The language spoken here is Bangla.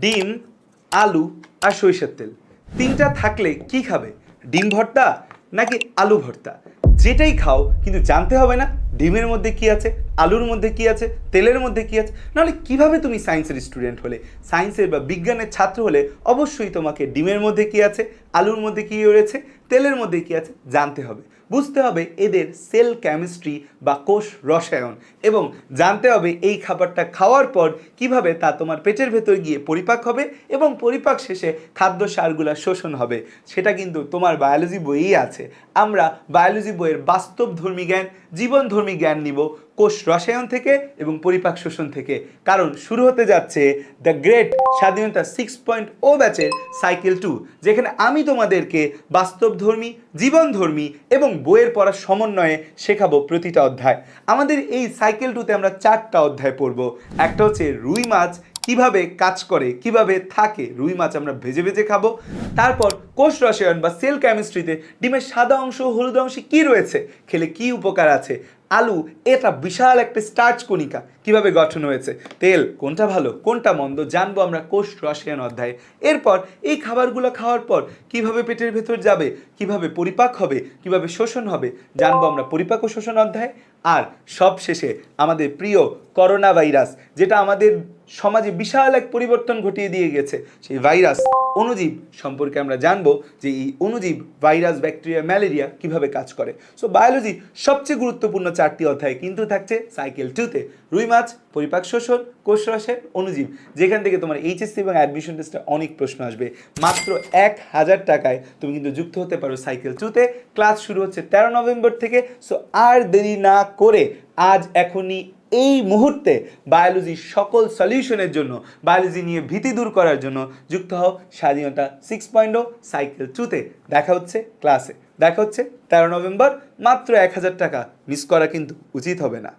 ডিম, আলু আর সরিষার তেল। তিনটা থাকলে কি খাবে? ডিম ভর্তা নাকি আলু ভর্তা? যেটাই খাও, কিন্তু জানতে হবে না ডিমের মধ্যে কি আছে, আলুর মধ্যে কি আছে, তেলের মধ্যে কি আছে। নাহলে কীভাবে তুমি সায়েন্সের স্টুডেন্ট হলে? সায়েন্সের বা বিজ্ঞানের ছাত্র হলে অবশ্যই তোমাকে ডিমের মধ্যে কি আছে, আলুর মধ্যে কি রয়েছে তেলের মধ্যে কি আছে? জানতে হবে। বুঝতে হবে এদের সেল কেমিস্ট্রি বা কোষ রসায়ন এবং জানতে হবে এই খাবারটা খাওয়ার পর কীভাবে তা তোমার পেটের ভেতর গিয়ে পরিপাক হবে এবং পরিপাক শেষে খাদ্য সারগুলা শোষণ হবে। সেটা কিন্তু তোমার বায়োলজি বইয়েই আছে। আমরা বায়োলজি বইয়ের বাস্তবধর্মী জ্ঞান, জীবনধর্মী জ্ঞান নিব। কোষ রসায়ন থেকে এবং পরিপাক শোষণ থেকে। কারণ শুরু হতে যাচ্ছে দ্য গ্রেট স্বাধীনতা সিক্স পয়েন্ট ও ব্যাচের সাইকেল টু যেখানে আমি তোমাদেরকে বাস্তবধর্মী, জীবনধর্মী এবং বইয়ের পড়ার সমন্বয়ে শেখাবো প্রতিটা অধ্যায়। আমাদের এই সাইকেল টুতে আমরা চারটা অধ্যায় পড়ব। একটা হচ্ছে রুই মাছ কীভাবে কাজ করে, কীভাবে থাকে, রুই মাছ আমরা ভেজে ভেজে খাব। তারপর কোষ রসায়ন বা সেল কেমিস্ট্রিতে ডিমের সাদা অংশ, হলুদ অংশে কি রয়েছে, খেলে কি উপকার আছে, আলু, এটা বিশাল একটা স্টার্চ কণিকা, কীভাবে গঠন হয়েছে, তেল কোনটা ভালো, কোনটা মন্দ, জানব আমরা কোষ রসায়ন অধ্যায়ে। এরপর এই খাবারগুলো খাওয়ার পর কীভাবে পেটের ভেতর যাবে, কীভাবে পরিপাক হবে, কীভাবে শোষণ হবে, জানব আমরা পরিপাক ও শোষণ অধ্যায়। আর সব শেষে আমাদের প্রিয় করোনা ভাইরাস যেটা আমাদের সমাজে বিশাল এক পরিবর্তন ঘটিয়ে দিয়ে গেছে। সেই ভাইরাস অণুজীব সম্পর্কে আমরা জানব যে এই অণুজীব ভাইরাস, ব্যাকটেরিয়া, ম্যালেরিয়া কীভাবে কাজ করে। সো বায়োলজি সবচেয়ে গুরুত্বপূর্ণ চারটি অধ্যায় কিন্তু থাকছে সাইকেল টুতে রুই মাছ, পরিপাক শোষণ, কোষ রসায়ন অণুজীব। যেখান থেকে তোমার এইচএসসি এবং অ্যাডমিশন টেস্টে অনেক প্রশ্ন আসবে। মাত্র এক হাজার টাকায় তুমি কিন্তু যুক্ত হতে পারো সাইকেল টুতে ক্লাস শুরু হচ্ছে তেরো নভেম্বর থেকে। সো আর দেরি না করে আজ এখনই এই মুহূর্তে বায়োলজির সকল সলিউশনের জন্য, বায়োলজি নিয়ে ভীতি দূর করার জন্য যুক্ত হও স্বাধীনতা সিক্স পয়েন্ট সাইকেল টুতে দেখা হচ্ছে ক্লাসে দেখা হচ্ছে তেরো নভেম্বর। মাত্র এক হাজার টাকা মিস করা কিন্তু উচিত হবে না।